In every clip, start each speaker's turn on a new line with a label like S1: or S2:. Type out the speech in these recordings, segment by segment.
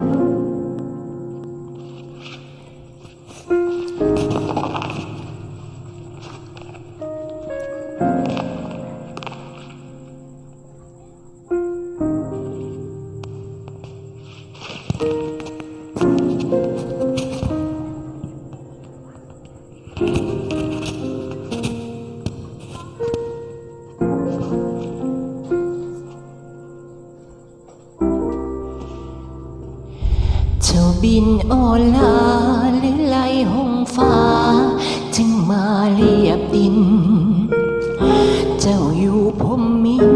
S1: เบินโอลาหรือไล่หงฟ้า จึงมาเรียบดิน เจ้าอยู่พมมิน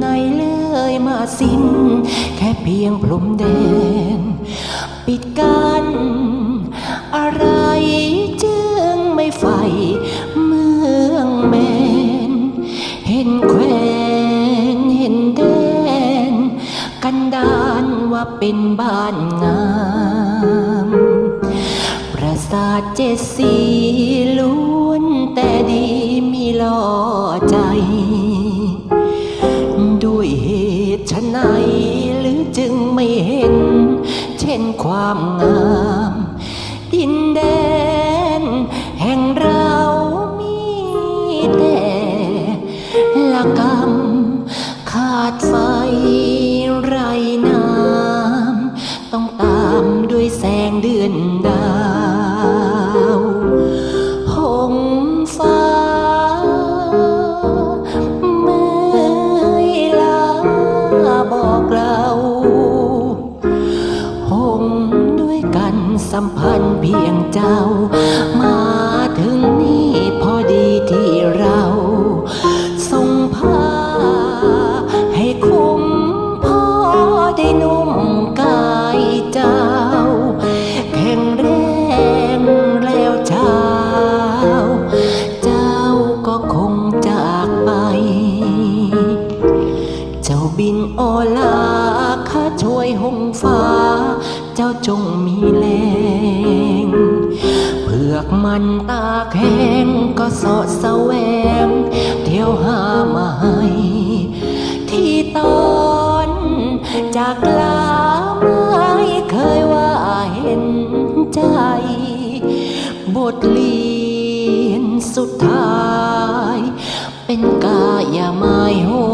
S1: ในเลยมาสิ้น แค่เพียงพรมแดน ปิดกัน นดานว่าเป็นบ้านงาม ปราสาทเจ็ดสีล้วนแต่ดีมีล่อใจ ด้วยเหตุชะไหนหรือจึงไม่เห็น เช่นความงาม ดินแดน แห่งเรามีแต่ละกรรมขาดไฟไเดือนดาวหงฟ้าเมื่อยลาบอกเราหงด้วยกันสัมพันธ์เพียงเจ้ามาถึงาบินโอลาข้าช่วยหงฟ้า เจ้าจงมีแรงเผือกมันตาแข็งก็สาะแสวง เที่ยวหามาให้ที่ตอนจากลาไม่เคยว่าเห็นใจ บทเรียนสุดท้าย เป็นกายาไม้หง